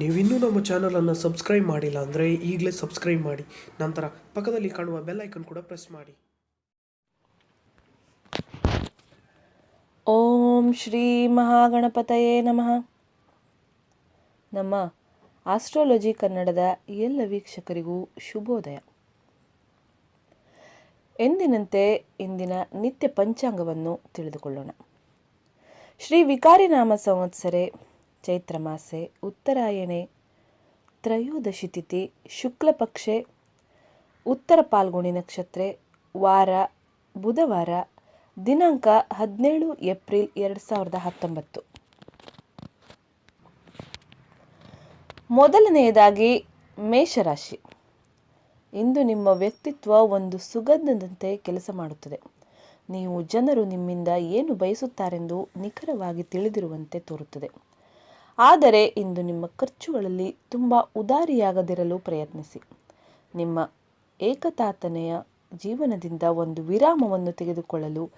ನೀವಿನ್ನೂ ನಮ್ಮ ಚಾನಲನ್ನು ಸಬ್ಸ್ಕ್ರೈಬ್ ಮಾಡಿಲ್ಲ ಅಂದರೆ ಈಗಲೇ ಸಬ್ಸ್ಕ್ರೈಬ್ ಮಾಡಿ. ನಂತರ ಪಕ್ಕದಲ್ಲಿ ಕಾಣುವ ಬೆಲ್ ಐಕನ್ ಕೂಡ ಪ್ರೆಸ್ ಮಾಡಿ. ಓಂ ಶ್ರೀ ಮಹಾಗಣಪತಯೇ ನಮಃ. ನಮ್ಮ ಆಸ್ಟ್ರಾಲಜಿ ಕನ್ನಡದ ಎಲ್ಲ ವೀಕ್ಷಕರಿಗೂ ಶುಭೋದಯ. ಎಂದಿನಂತೆ ಇಂದಿನ ನಿತ್ಯ ಪಂಚಾಂಗವನ್ನು ತಿಳಿದುಕೊಳ್ಳೋಣ. ಶ್ರೀ ವಿಕಾರಿ ನಾಮ ಸಂವತ್ಸರೆ ಚೈತ್ರ ಮಾಸೆ, ಉತ್ತರಾಯಣೆ, ತ್ರಯೋದಶಿ ತಿಥಿ ಶುಕ್ಲಪಕ್ಷೆ ಉತ್ತರ ಪಾಲ್ಗುಣಿ ನಕ್ಷತ್ರ, ವಾರ, ಬುಧವಾರ, ದಿನಾಂಕ ಹದಿನೇಳು ಏಪ್ರಿಲ್ ಎರಡು ಸಾವಿರದ ಹತ್ತೊಂಬತ್ತು. ಮೊದಲನೆಯದಾಗಿ ಮೇಷರಾಶಿ. ಇಂದು ನಿಮ್ಮ ವ್ಯಕ್ತಿತ್ವ ಒಂದು ಸುಗಂಧದಂತೆ ಕೆಲಸ ಮಾಡುತ್ತದೆ. ನೀವು ಜನರು ನಿಮ್ಮಿಂದ ಏನು ಬಯಸುತ್ತಾರೆಂದು ನಿಖರವಾಗಿ ತಿಳಿದಿರುವಂತೆ ತೋರುತ್ತದೆ. ಆದರೆ ಇಂದು ನಿಮ್ಮ ಖರ್ಚುಗಳಲ್ಲಿ ತುಂಬ ಉದಾರಿಯಾಗದಿರಲು ಪ್ರಯತ್ನಿಸಿ. ನಿಮ್ಮ ಏಕತಾತನೆಯ ಜೀವನದಿಂದ ಒಂದು ವಿರಾಮವನ್ನು ತೆಗೆದುಕೊಳ್ಳಲು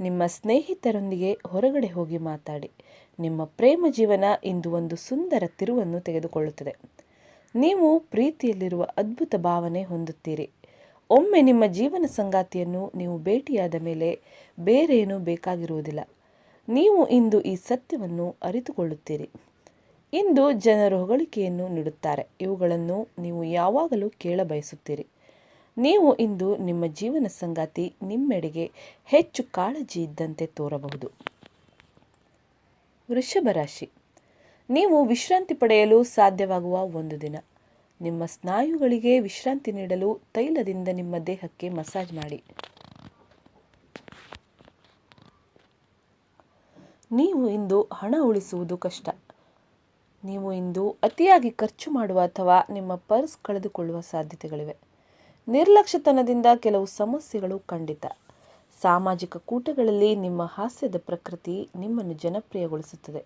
ನಿಮ್ಮ ಸ್ನೇಹಿತರೊಂದಿಗೆ ಹೊರಗಡೆ ಹೋಗಿ ಮಾತಾಡಿ. ನಿಮ್ಮ ಪ್ರೇಮ ಜೀವನ ಇಂದು ಒಂದು ಸುಂದರ ತಿರುವನ್ನು ತೆಗೆದುಕೊಳ್ಳುತ್ತದೆ. ನೀವು ಪ್ರೀತಿಯಲ್ಲಿರುವ ಅದ್ಭುತ ಭಾವನೆ ಹೊಂದುತ್ತೀರಿ. ಒಮ್ಮೆ ನಿಮ್ಮ ಜೀವನ ಸಂಗಾತಿಯನ್ನು ನೀವು ಭೇಟಿಯಾದ ಮೇಲೆ ಬೇರೇನೂ ಬೇಕಾಗಿರುವುದಿಲ್ಲ. ನೀವು ಇಂದು ಈ ಸತ್ಯವನ್ನು ಅರಿತುಕೊಳ್ಳುತ್ತೀರಿ. ಇಂದು ಜನರು ಹೊಗಳಿಕೆಯನ್ನು ನೀಡುತ್ತಾರೆ. ಇವುಗಳನ್ನು ನೀವು ಯಾವಾಗಲೂ ಕೇಳಬಯಸುತ್ತೀರಿ ನೀವು ಇಂದು ನಿಮ್ಮ ಜೀವನ ಸಂಗಾತಿ ನಿಮ್ಮೆಡೆಗೆ ಹೆಚ್ಚು ಕಾಳಜಿ ಇದ್ದಂತೆ ತೋರಬಹುದು. ವೃಷಭ ರಾಶಿ. ನೀವು ವಿಶ್ರಾಂತಿ ಪಡೆಯಲು ಸಾಧ್ಯವಾಗುವ ಒಂದು ದಿನ. ನಿಮ್ಮ ಸ್ನಾಯುಗಳಿಗೆ ವಿಶ್ರಾಂತಿ ನೀಡಲು ತೈಲದಿಂದ ನಿಮ್ಮ ದೇಹಕ್ಕೆ ಮಸಾಜ್ ಮಾಡಿ. ನೀವು ಇಂದು ಹಣ ಉಳಿಸುವುದು ಕಷ್ಟ. ನೀವು ಇಂದು ಅತಿಯಾಗಿ ಖರ್ಚು ಮಾಡುವ ಅಥವಾ ನಿಮ್ಮ ಪರ್ಸ್ ಕಳೆದುಕೊಳ್ಳುವ ಸಾಧ್ಯತೆಗಳಿವೆ. ನಿರ್ಲಕ್ಷ್ಯತನದಿಂದ ಕೆಲವು ಸಮಸ್ಯೆಗಳು ಖಂಡಿತ. ಸಾಮಾಜಿಕ ಕೂಟಗಳಲ್ಲಿ ನಿಮ್ಮ ಹಾಸ್ಯದ ಪ್ರಕೃತಿ ನಿಮ್ಮನ್ನು ಜನಪ್ರಿಯಗೊಳಿಸುತ್ತದೆ.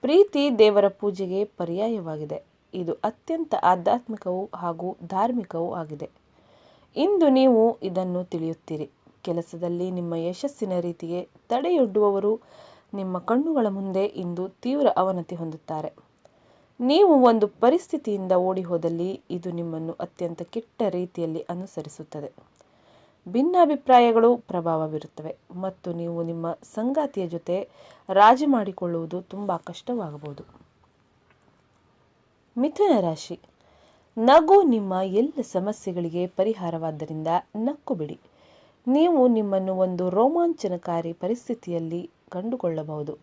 ಪ್ರೀತಿ ದೇವರ ಪೂಜೆಗೆ ಪರ್ಯಾಯವಾಗಿದೆ. ಇದು ಅತ್ಯಂತ ಆಧ್ಯಾತ್ಮಿಕವೂ ಹಾಗೂ ಧಾರ್ಮಿಕವೂ ಆಗಿದೆ. ಇಂದು ನೀವು ಇದನ್ನು ತಿಳಿಯುತ್ತೀರಿ. ಕೆಲಸದಲ್ಲಿ ನಿಮ್ಮ ಯಶಸ್ಸಿನ ರೀತಿಗೆ ತಡೆಯೊಡ್ಡುವವರು ನಿಮ್ಮ ಕಣ್ಣುಗಳ ಮುಂದೆ ಇಂದು ತೀವ್ರ ಅವನತಿ ಹೊಂದುತ್ತಾರೆ. ನೀವು ಒಂದು ಪರಿಸ್ಥಿತಿಯಿಂದ ಓಡಿ ಹೋದಲ್ಲಿ ಇದು ನಿಮ್ಮನ್ನು ಅತ್ಯಂತ ಕೆಟ್ಟ ರೀತಿಯಲ್ಲಿ ಅನುಸರಿಸುತ್ತದೆ. ಭಿನ್ನಾಭಿಪ್ರಾಯಗಳು ಪ್ರಭಾವ ಬೀರುತ್ತವೆ ಮತ್ತು ನೀವು ನಿಮ್ಮ ಸಂಗಾತಿಯ ಜೊತೆ ರಾಜಿ ಮಾಡಿಕೊಳ್ಳುವುದು ತುಂಬ ಕಷ್ಟವಾಗಬಹುದು. ಮಿಥುನ ರಾಶಿ. ನಗು ನಿಮ್ಮ ಎಲ್ಲ ಸಮಸ್ಯೆಗಳಿಗೆ ಪರಿಹಾರವಾದ್ದರಿಂದ ನಕ್ಕು ಬಿಡಿ. ನೀವು ನಿಮ್ಮನ್ನು ಒಂದು ರೋಮಾಂಚನಕಾರಿ ಪರಿಸ್ಥಿತಿಯಲ್ಲಿ ಕಂಡುಕೊಳ್ಳಬಹುದು.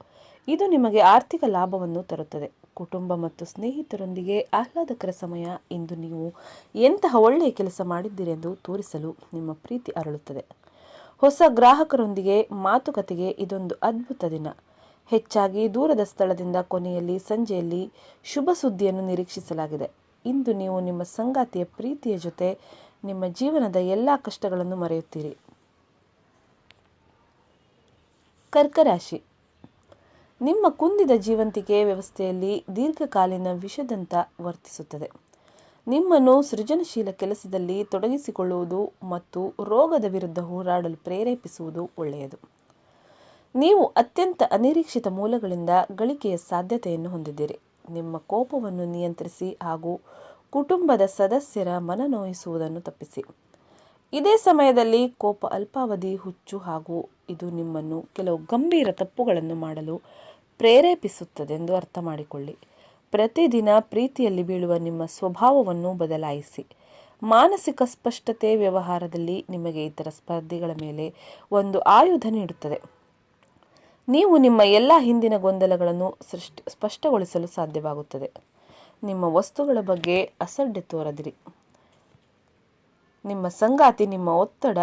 ಇದು ನಿಮಗೆ ಆರ್ಥಿಕ ಲಾಭವನ್ನು ತರುತ್ತದೆ. ಕುಟುಂಬ ಮತ್ತು ಸ್ನೇಹಿತರೊಂದಿಗೆ ಆಹ್ಲಾದಕರ ಸಮಯ ಇಂದು ನೀವು ಎಂತಹ ಒಳ್ಳೆಯ ಕೆಲಸ ಮಾಡಿದ್ದೀರೆಂದು ತೋರಿಸಲು ನಿಮ್ಮ ಪ್ರೀತಿ ಅರಳುತ್ತದೆ. ಹೊಸ ಗ್ರಾಹಕರೊಂದಿಗೆ ಮಾತುಕತೆಗೆ ಇದೊಂದು ಅದ್ಭುತ ದಿನ. ಹೆಚ್ಚಾಗಿ ದೂರದ ಸ್ಥಳದಿಂದ ಕೊನೆಯಲ್ಲಿ ಸಂಜೆಯಲ್ಲಿ ಶುಭ ಸುದ್ದಿಯನ್ನು ನಿರೀಕ್ಷಿಸಲಾಗಿದೆ. ಇಂದು ನೀವು ನಿಮ್ಮ ಸಂಗಾತಿಯ ಪ್ರೀತಿಯ ಜೊತೆ ನಿಮ್ಮ ಜೀವನದ ಎಲ್ಲ ಕಷ್ಟಗಳನ್ನು ಮರೆಯುತ್ತೀರಿ. ಕರ್ಕರಾಶಿ. ನಿಮ್ಮ ಕುಂದಿದ ಜೀವಂತಿಕೆ ವ್ಯವಸ್ಥೆಯಲ್ಲಿ ದೀರ್ಘಕಾಲೀನ ವಿಷದಂತ ವರ್ತಿಸುತ್ತದೆ. ನಿಮ್ಮನ್ನು ಸೃಜನಶೀಲ ಕೆಲಸದಲ್ಲಿ ತೊಡಗಿಸಿಕೊಳ್ಳುವುದು ಮತ್ತು ರೋಗದ ವಿರುದ್ಧ ಹೋರಾಡಲು ಪ್ರೇರೇಪಿಸುವುದು ಒಳ್ಳೆಯದು. ನೀವು ಅತ್ಯಂತ ಅನಿರೀಕ್ಷಿತ ಮೂಲಗಳಿಂದ ಗಳಿಕೆಯ ಸಾಧ್ಯತೆಯನ್ನು ಹೊಂದಿದ್ದೀರಿ. ನಿಮ್ಮ ಕೋಪವನ್ನು ನಿಯಂತ್ರಿಸಿ ಹಾಗೂ ಕುಟುಂಬದ ಸದಸ್ಯರ ಮನನೋಯಿಸುವುದನ್ನು ತಪ್ಪಿಸಿ. ಇದೇ ಸಮಯದಲ್ಲಿ ಕೋಪ ಅಲ್ಪಾವಧಿ, ಹುಚ್ಚು ಹಾಗೂ ಇದು ನಿಮ್ಮನ್ನು ಕೆಲವು ಗಂಭೀರ ತಪ್ಪುಗಳನ್ನು ಮಾಡಲು ಪ್ರೇರೇಪಿಸುತ್ತದೆಂದು ಅರ್ಥ ಮಾಡಿಕೊಳ್ಳಿ. ಪ್ರತಿದಿನ ಪ್ರೀತಿಯಲ್ಲಿ ಬೀಳುವ ನಿಮ್ಮ ಸ್ವಭಾವವನ್ನು ಬದಲಾಯಿಸಿ. ಮಾನಸಿಕ ಸ್ಪಷ್ಟತೆ ವ್ಯವಹಾರದಲ್ಲಿ ನಿಮಗೆ ಇತರ ಸ್ಪರ್ಧಿಗಳ ಮೇಲೆ ಒಂದು ಆಯುಧ ನೀಡುತ್ತದೆ. ನೀವು ನಿಮ್ಮ ಎಲ್ಲ ಹಿಂದಿನ ಗೊಂದಲಗಳನ್ನು ಸೃಷ್ಟಿ, ಸ್ಪಷ್ಟಗೊಳಿಸಲು ಸಾಧ್ಯವಾಗುತ್ತದೆ. ನಿಮ್ಮ ವಸ್ತುಗಳ ಬಗ್ಗೆ ಅಸಡ್ಡೆ ತೋರದಿರಿ. ನಿಮ್ಮ ಸಂಗಾತಿ ನಿಮ್ಮ ಒತ್ತಡ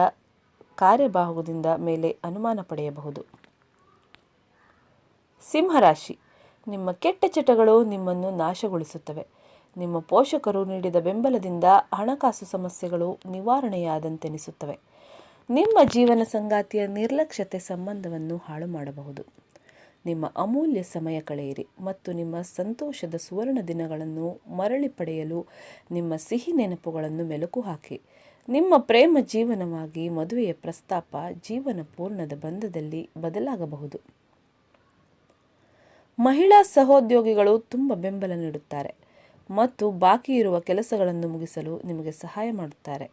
ಕಾರ್ಯಬಾಹುದಿಂದ ಮೇಲೆ ಅನುಮಾನ ಪಡೆಯಬಹುದು. ಸಿಂಹರಾಶಿ. ನಿಮ್ಮ ಕೆಟ್ಟ ಚಟಗಳು ನಿಮ್ಮನ್ನು ನಾಶಗೊಳಿಸುತ್ತವೆ. ನಿಮ್ಮ ಪೋಷಕರು ನೀಡಿದ ಬೆಂಬಲದಿಂದ ಹಣಕಾಸು ಸಮಸ್ಯೆಗಳು ನಿವಾರಣೆಯಾದಂತೆನಿಸುತ್ತವೆ. ನಿಮ್ಮ ಜೀವನ ಸಂಗಾತಿಯ ನಿರ್ಲಕ್ಷ್ಯತೆ ಸಂಬಂಧವನ್ನು ಹಾಳು ಮಾಡಬಹುದು. ನಿಮ್ಮ ಅಮೂಲ್ಯ ಸಮಯ ಕಳೆಯಿರಿ ಮತ್ತು ನಿಮ್ಮ ಸಂತೋಷದ ಸುವರ್ಣ ದಿನಗಳನ್ನು ಮರಳಿ ಪಡೆಯಲು ನಿಮ್ಮ ಸಿಹಿ ನೆನಪುಗಳನ್ನು ಮೆಲುಕು ಹಾಕಿ. ನಿಮ್ಮ ಪ್ರೇಮ ಜೀವನವಾಗಿ ಮದುವೆಯ ಪ್ರಸ್ತಾಪ ಜೀವನ ಪೂರ್ಣದ ಬಂಧದಲ್ಲಿ ಬದಲಾಗಬಹುದು. ಮಹಿಳಾ ಸಹೋದ್ಯೋಗಿಗಳು ತುಂಬ ಬೆಂಬಲ ನೀಡುತ್ತಾರೆ ಮತ್ತು ಬಾಕಿ ಇರುವ ಕೆಲಸಗಳನ್ನು ಮುಗಿಸಲು ನಿಮಗೆ ಸಹಾಯ ಮಾಡುತ್ತಾರೆ.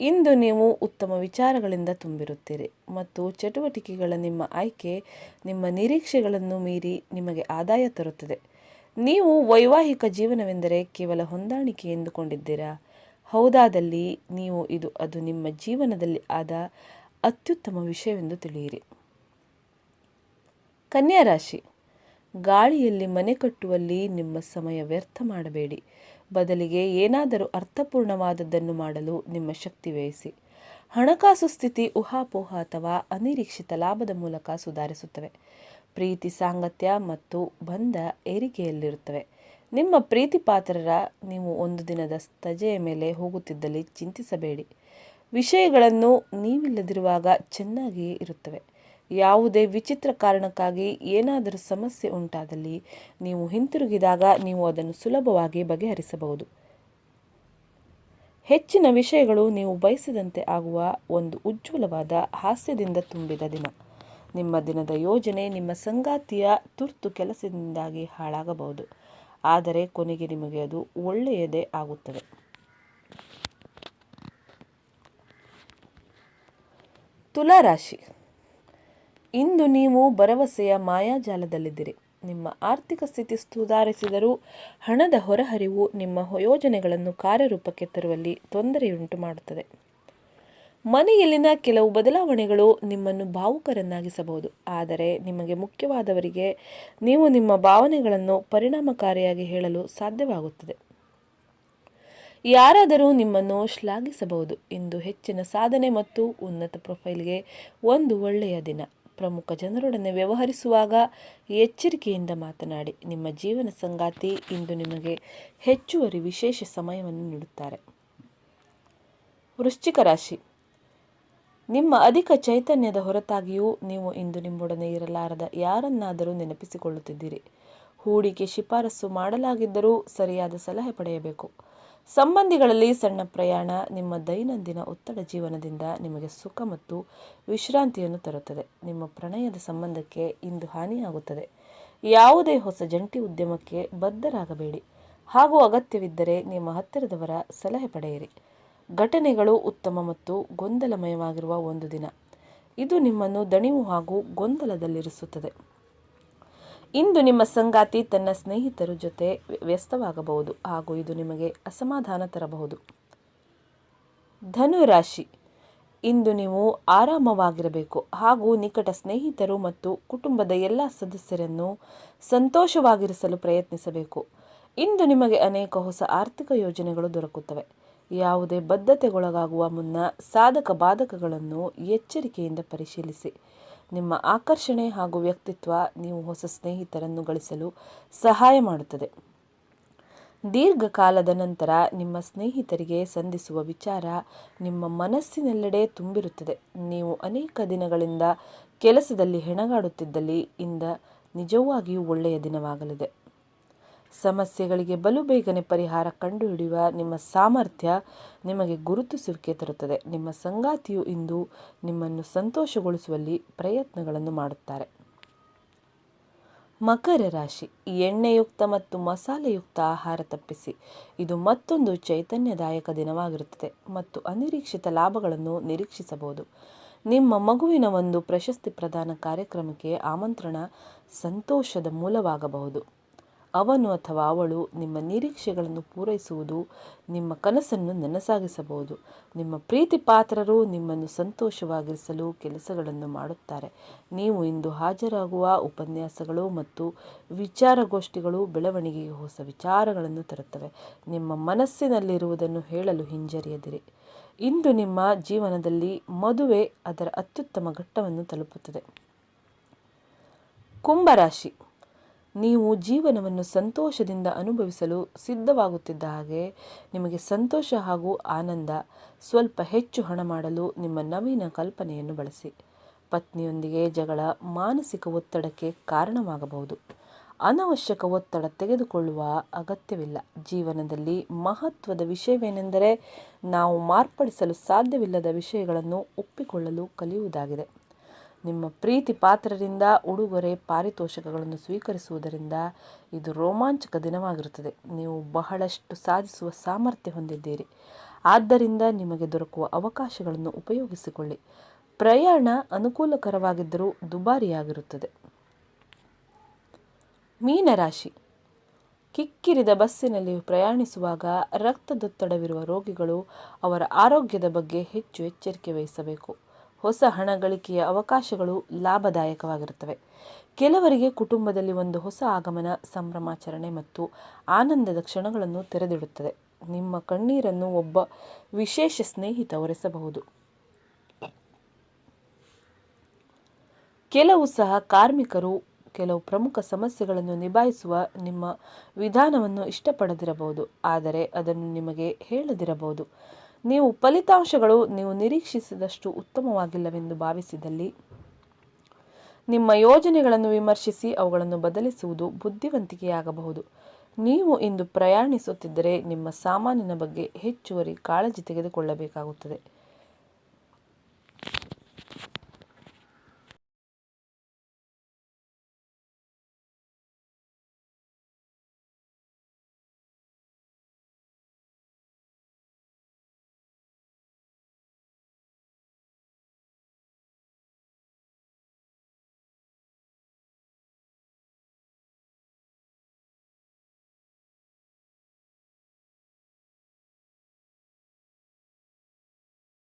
ಇಂದು ನೀವು ಉತ್ತಮ ವಿಚಾರಗಳಿಂದ ತುಂಬಿರುತ್ತೀರಿ ಮತ್ತು ಚಟುವಟಿಕೆಗಳ ನಿಮ್ಮ ಆಯ್ಕೆ, ನಿಮ್ಮ ನಿರೀಕ್ಷೆಗಳನ್ನು ಮೀರಿ ನಿಮಗೆ ಆದಾಯ ತರುತ್ತದೆ. ನೀವು ವೈವಾಹಿಕ ಜೀವನವೆಂದರೆ ಕೇವಲ ಹೊಂದಾಣಿಕೆ ಎಂದುಕೊಂಡಿದ್ದೀರಾ? ಹೌದಾದಲ್ಲಿ ನೀವು ಇದು ಅದು ನಿಮ್ಮ ಜೀವನದಲ್ಲಿ ಆದ ಅತ್ಯುತ್ತಮ ವಿಷಯವೆಂದು ತಿಳಿಯಿರಿ. ಕನ್ಯಾ ರಾಶಿ ಗಾಳಿಯಲ್ಲಿ ಮನೆ ಕಟ್ಟುವಲ್ಲಿ ನಿಮ್ಮ ಸಮಯ ವ್ಯರ್ಥ ಮಾಡಬೇಡಿ. ಬದಲಿಗೆ ಏನಾದರೂ ಅರ್ಥಪೂರ್ಣವಾದದ್ದನ್ನು ಮಾಡಲು ನಿಮ್ಮ ಶಕ್ತಿ ವ್ಯಯಿಸಿ. ಹಣಕಾಸು ಸ್ಥಿತಿ ಊಹಾಪೋಹ ಅಥವಾ ಅನಿರೀಕ್ಷಿತ ಲಾಭದ ಮೂಲಕ ಸುಧಾರಿಸುತ್ತವೆ. ಪ್ರೀತಿ, ಸಾಂಗತ್ಯ ಮತ್ತು ಬಂಧ ಏರಿಕೆಯಲ್ಲಿರುತ್ತವೆ. ನಿಮ್ಮ ಪ್ರೀತಿ ಪಾತ್ರರ ನೀವು ಒಂದು ದಿನದ ತಜೆಯ ಮೇಲೆ ಹೋಗುತ್ತಿದ್ದಲ್ಲಿ ಚಿಂತಿಸಬೇಡಿ. ವಿಷಯಗಳನ್ನು ನೀವಿಲ್ಲದಿರುವಾಗ ಚೆನ್ನಾಗಿಯೇ ಇರುತ್ತವೆ. ಯಾವುದೇ ವಿಚಿತ್ರ ಕಾರಣಕ್ಕಾಗಿ ಏನಾದರೂ ಸಮಸ್ಯೆ ಉಂಟಾದಲ್ಲಿ ನೀವು ಹಿಂತಿರುಗಿದಾಗ ನೀವು ಅದನ್ನು ಸುಲಭವಾಗಿ ಬಗೆಹರಿಸಬಹುದು. ಹೆಚ್ಚಿನ ವಿಷಯಗಳು ನೀವು ಬಯಸಿದಂತೆ ಆಗುವ ಒಂದು ಉಜ್ವಲವಾದ ಹಾಸ್ಯದಿಂದ ತುಂಬಿದ ದಿನ. ನಿಮ್ಮ ದಿನದ ಯೋಜನೆ ನಿಮ್ಮ ಸಂಗಾತಿಯ ತುರ್ತು ಕೆಲಸದಿಂದಾಗಿ ಹಾಳಾಗಬಹುದು. ಆದರೆ ಕೊನೆಗೆ ನಿಮಗೆ ಅದು ಒಳ್ಳೆಯದೇ ಆಗುತ್ತದೆ. ತುಲಾ ರಾಶಿ ಇಂದು ನೀವು ಭರವಸೆಯ ಮಾಯಾಜಾಲದಲ್ಲಿದ್ದೀರಿ. ನಿಮ್ಮ ಆರ್ಥಿಕ ಸ್ಥಿತಿ ಸುಧಾರಿಸಿದರೂ ಹಣದ ಹೊರಹರಿವು ನಿಮ್ಮ ಯೋಜನೆಗಳನ್ನು ಕಾರ್ಯರೂಪಕ್ಕೆ ತರುವಲ್ಲಿ ತೊಂದರೆಯುಂಟು ಮಾಡುತ್ತದೆ. ಮನೆಯಲ್ಲಿನ ಕೆಲವು ಬದಲಾವಣೆಗಳು ನಿಮ್ಮನ್ನು ಭಾವುಕರನ್ನಾಗಿಸಬಹುದು. ಆದರೆ ನಿಮಗೆ ಮುಖ್ಯವಾದವರಿಗೆ ನೀವು ನಿಮ್ಮ ಭಾವನೆಗಳನ್ನು ಪರಿಣಾಮಕಾರಿಯಾಗಿ ಹೇಳಲು ಸಾಧ್ಯವಾಗುತ್ತದೆ. ಯಾರಾದರೂ ನಿಮ್ಮನ್ನು ಶ್ಲಾಘಿಸಬಹುದು. ಇಂದು ಹೆಚ್ಚಿನ ಸಾಧನೆ ಮತ್ತು ಉನ್ನತ ಪ್ರೊಫೈಲ್ಗೆ ಒಂದು ಒಳ್ಳೆಯ ದಿನ. ಪ್ರಮುಖ ಜನರೊಡನೆ ವ್ಯವಹರಿಸುವಾಗ ಎಚ್ಚರಿಕೆಯಿಂದ ಮಾತನಾಡಿ, ನಿಮ್ಮ ಜೀವನ ಸಂಗಾತಿ ಇಂದು ನಿಮಗೆ ಹೆಚ್ಚುವರಿ ವಿಶೇಷ ಸಮಯವನ್ನು ನೀಡುತ್ತಾರೆ. ವೃಶ್ಚಿಕ ರಾಶಿ. ನಿಮ್ಮ ಅಧಿಕ ಚೈತನ್ಯದ ಹೊರತಾಗಿಯೂ ನೀವು ಇಂದು ನಿಮ್ಮೊಡನೆ ಇರಲಾರದ ಯಾರನ್ನಾದರೂ ನೆನಪಿಸಿಕೊಳ್ಳುತ್ತಿದ್ದೀರಿ. ಹೂಡಿಕೆ ಶಿಫಾರಸು ಮಾಡಲಾಗಿದ್ದರೂ ಸರಿಯಾದ ಸಲಹೆ ಪಡೆಯಬೇಕು. ಸಂಬಂಧಿಗಳಲ್ಲಿ ಸಣ್ಣ ಪ್ರಯಾಣ ನಿಮ್ಮ ದೈನಂದಿನ ಒತ್ತಡ ಜೀವನದಿಂದ ನಿಮಗೆ ಸುಖ ಮತ್ತು ವಿಶ್ರಾಂತಿಯನ್ನು ತರುತ್ತದೆ. ನಿಮ್ಮ ಪ್ರಣಯದ ಸಂಬಂಧಕ್ಕೆ ಇಂದು ಹಾನಿಯಾಗುತ್ತದೆ. ಯಾವುದೇ ಹೊಸ ಜಂಟಿ ಉದ್ಯಮಕ್ಕೆ ಬದ್ಧರಾಗಬೇಡಿ. ಹಾಗೂ ಅಗತ್ಯವಿದ್ದರೆ ನಿಮ್ಮ ಹತ್ತಿರದವರ ಸಲಹೆ ಪಡೆಯಿರಿ. ಘಟನೆಗಳು ಉತ್ತಮ ಮತ್ತು ಗೊಂದಲಮಯವಾಗಿರುವ ಒಂದು ದಿನ. ಇದು ನಿಮ್ಮನ್ನು ದಣಿವು ಹಾಗೂ ಗೊಂದಲದಲ್ಲಿರಿಸುತ್ತದೆ. ಇಂದು ನಿಮ್ಮ ಸಂಗಾತಿ ತನ್ನ ಸ್ನೇಹಿತರ ಜೊತೆ ವ್ಯಸ್ತವಾಗಬಹುದು ಹಾಗೂ ಇದು ನಿಮಗೆ ಅಸಮಾಧಾನ ತರಬಹುದು. ಧನು ರಾಶಿ ಇಂದು ನೀವು ಆರಾಮವಾಗಿರಬೇಕು ಹಾಗೂ ನಿಕಟ ಸ್ನೇಹಿತರು ಮತ್ತು ಕುಟುಂಬದ ಎಲ್ಲ ಸದಸ್ಯರನ್ನು ಸಂತೋಷವಾಗಿರಿಸಲು ಪ್ರಯತ್ನಿಸಬೇಕು. ಇಂದು ನಿಮಗೆ ಅನೇಕ ಹೊಸ ಆರ್ಥಿಕ ಯೋಜನೆಗಳು ದೊರಕುತ್ತವೆ. ಯಾವುದೇ ಬದ್ಧತೆಗೊಳಗಾಗುವ ಮುನ್ನ ಸಾಧಕ ಬಾಧಕಗಳನ್ನು ಎಚ್ಚರಿಕೆಯಿಂದ ಪರಿಶೀಲಿಸಿ. ನಿಮ್ಮ ಆಕರ್ಷಣೆ ಹಾಗೂ ವ್ಯಕ್ತಿತ್ವ ನೀವು ಹೊಸ ಸ್ನೇಹಿತರನ್ನು ಗಳಿಸಲು ಸಹಾಯ ಮಾಡುತ್ತದೆ. ದೀರ್ಘಕಾಲದ ನಂತರ ನಿಮ್ಮ ಸ್ನೇಹಿತರಿಗೆ ಸಂಧಿಸುವ ವಿಚಾರ ನಿಮ್ಮ ಮನಸ್ಸಿನೆಲ್ಲೆಡೆ ತುಂಬಿರುತ್ತದೆ. ನೀವು ಅನೇಕ ದಿನಗಳಿಂದ ಕೆಲಸದಲ್ಲಿ ಹೆಣಗಾಡುತ್ತಿದ್ದಲ್ಲಿ ಇಂದ ನಿಜವಾಗಿಯೂ ಒಳ್ಳೆಯ ದಿನವಾಗಲಿದೆ. ಸಮಸ್ಯೆಗಳಿಗೆ ಬಲು ಬೇಗನೆ ಪರಿಹಾರ ಕಂಡುಹಿಡಿಯುವ ನಿಮ್ಮ ಸಾಮರ್ಥ್ಯ ನಿಮಗೆ ಗುರುತಿಸುವಿಕೆ ತರುತ್ತದೆ. ನಿಮ್ಮ ಸಂಗಾತಿಯು ಇಂದು ನಿಮ್ಮನ್ನು ಸಂತೋಷಗೊಳಿಸುವಲ್ಲಿ ಪ್ರಯತ್ನಗಳನ್ನು ಮಾಡುತ್ತಾರೆ. ಮಕರ ರಾಶಿ, ಎಣ್ಣೆಯುಕ್ತ ಮತ್ತು ಮಸಾಲೆಯುಕ್ತ ಆಹಾರ ತಪ್ಪಿಸಿ. ಇದು ಮತ್ತೊಂದು ಚೈತನ್ಯದಾಯಕ ದಿನವಾಗಿರುತ್ತದೆ ಮತ್ತು ಅನಿರೀಕ್ಷಿತ ಲಾಭಗಳನ್ನು ನಿರೀಕ್ಷಿಸಬಹುದು. ನಿಮ್ಮ ಮಗುವಿನ ಒಂದು ಪ್ರಶಸ್ತಿ ಪ್ರದಾನ ಕಾರ್ಯಕ್ರಮಕ್ಕೆ ಆಮಂತ್ರಣ ಸಂತೋಷದ ಮೂಲವಾಗಬಹುದು. ಅವನು ಅಥವಾ ಅವಳು ನಿಮ್ಮ ನಿರೀಕ್ಷೆಗಳನ್ನು ಪೂರೈಸುವುದು, ನಿಮ್ಮ ಕನಸನ್ನು ನನಸಾಗಿಸಬಹುದು. ನಿಮ್ಮ ಪ್ರೀತಿ ಪಾತ್ರರು ನಿಮ್ಮನ್ನು ಸಂತೋಷವಾಗಿರಿಸಲು ಕೆಲಸಗಳನ್ನು ಮಾಡುತ್ತಾರೆ. ನೀವು ಇಂದು ಹಾಜರಾಗುವ ಉಪನ್ಯಾಸಗಳು ಮತ್ತು ವಿಚಾರಗೋಷ್ಠಿಗಳು ಬೆಳವಣಿಗೆಗೆ ಹೊಸ ವಿಚಾರಗಳನ್ನು ತರುತ್ತವೆ. ನಿಮ್ಮ ಮನಸ್ಸಿನಲ್ಲಿರುವುದನ್ನು ಹೇಳಲು ಹಿಂಜರಿಯದಿರಿ. ಇಂದು ನಿಮ್ಮ ಜೀವನದಲ್ಲಿ ಮದುವೆ ಅದರ ಅತ್ಯುತ್ತಮ ಘಟ್ಟವನ್ನು ತಲುಪುತ್ತದೆ. ಕುಂಭರಾಶಿ. ನೀವು ಜೀವನವನ್ನು ಸಂತೋಷದಿಂದ ಅನುಭವಿಸಲು ಸಿದ್ಧವಾಗುತ್ತಿದ್ದ ಹಾಗೆ ನಿಮಗೆ ಸಂತೋಷ ಹಾಗೂ ಆನಂದ, ಸ್ವಲ್ಪ ಹೆಚ್ಚು ಹಣ ಮಾಡಲು ನಿಮ್ಮ ನವೀನ ಕಲ್ಪನೆಯನ್ನು ಬಳಸಿ. ಪತ್ನಿಯೊಂದಿಗೆ ಜಗಳ ಮಾನಸಿಕ ಒತ್ತಡಕ್ಕೆ ಕಾರಣವಾಗಬಹುದು. ಅನವಶ್ಯಕ ಒತ್ತಡ ತೆಗೆದುಕೊಳ್ಳುವ ಅಗತ್ಯವಿಲ್ಲ. ಜೀವನದಲ್ಲಿ ಮಹತ್ವದ ವಿಷಯವೇನೆಂದರೆ ನಾವು ಮಾರ್ಪಡಿಸಲು ಸಾಧ್ಯವಿಲ್ಲದ ವಿಷಯಗಳನ್ನು ಒಪ್ಪಿಕೊಳ್ಳಲು ಕಲಿಯುವುದಾಗಿದೆ. ನಿಮ್ಮ ಪ್ರೀತಿ ಪಾತ್ರರಿಂದ ಉಡುಗೊರೆ ಪಾರಿತೋಷಕಗಳನ್ನು ಸ್ವೀಕರಿಸುವುದರಿಂದ ಇದು ರೋಮಾಂಚಕ ದಿನವಾಗಿರುತ್ತದೆ. ನೀವು ಬಹಳಷ್ಟು ಸಾಧಿಸುವ ಸಾಮರ್ಥ್ಯ ಹೊಂದಿದ್ದೀರಿ. ಆದ್ದರಿಂದ ನಿಮಗೆ ದೊರಕುವ ಅವಕಾಶಗಳನ್ನು ಉಪಯೋಗಿಸಿಕೊಳ್ಳಿ. ಪ್ರಯಾಣ ಅನುಕೂಲಕರವಾಗಿದ್ದರೂ ದುಬಾರಿಯಾಗಿರುತ್ತದೆ. ಮೀನರಾಶಿ. ಕಿಕ್ಕಿರಿದ ಬಸ್ಸಿನಲ್ಲಿ ಪ್ರಯಾಣಿಸುವಾಗ ರಕ್ತದೊತ್ತಡವಿರುವ ರೋಗಿಗಳು ಅವರ ಆರೋಗ್ಯದ ಬಗ್ಗೆ ಹೆಚ್ಚು ಎಚ್ಚರಿಕೆ ವಹಿಸಬೇಕು. ಹೊಸ ಹಣ ಗಳಿಕೆಯ ಅವಕಾಶಗಳು ಲಾಭದಾಯಕವಾಗಿರುತ್ತವೆ. ಕೆಲವರಿಗೆ ಕುಟುಂಬದಲ್ಲಿ ಒಂದು ಹೊಸ ಆಗಮನ, ಸಂಭ್ರಮಾಚರಣೆ ಮತ್ತು ಆನಂದದ ಕ್ಷಣಗಳನ್ನು ತೆರೆದಿಡುತ್ತದೆ. ನಿಮ್ಮ ಕಣ್ಣೀರನ್ನು ಒಬ್ಬ ವಿಶೇಷ ಸ್ನೇಹಿತ ಒರೆಸಬಹುದು ಕೆಲವು ಸಹ ಕಾರ್ಮಿಕರು, ಕೆಲವು ಪ್ರಮುಖ ಸಮಸ್ಯೆಗಳನ್ನು ನಿಭಾಯಿಸುವ ನಿಮ್ಮ ವಿಧಾನವನ್ನು ಇಷ್ಟಪಡದಿರಬಹುದು. ಆದರೆ ಅದನ್ನು ನಿಮಗೆ ಹೇಳದಿರಬಹುದು. ನೀವು ಫಲಿತಾಂಶಗಳು ನೀವು ನಿರೀಕ್ಷಿಸಿದಷ್ಟು ಉತ್ತಮವಾಗಿಲ್ಲವೆಂದು ಭಾವಿಸಿದಲ್ಲಿ ನಿಮ್ಮ ಯೋಜನೆಗಳನ್ನು ವಿಮರ್ಶಿಸಿ ಅವುಗಳನ್ನು ಬದಲಿಸುವುದು ಬುದ್ಧಿವಂತಿಕೆಯಾಗಬಹುದು. ನೀವು ಇಂದು ಪ್ರಯಾಣಿಸುತ್ತಿದ್ದರೆ ನಿಮ್ಮ ಸಾಮಾನಿನ ಬಗ್ಗೆ ಹೆಚ್ಚುವರಿ ಕಾಳಜಿ ತೆಗೆದುಕೊಳ್ಳಬೇಕಾಗುತ್ತದೆ.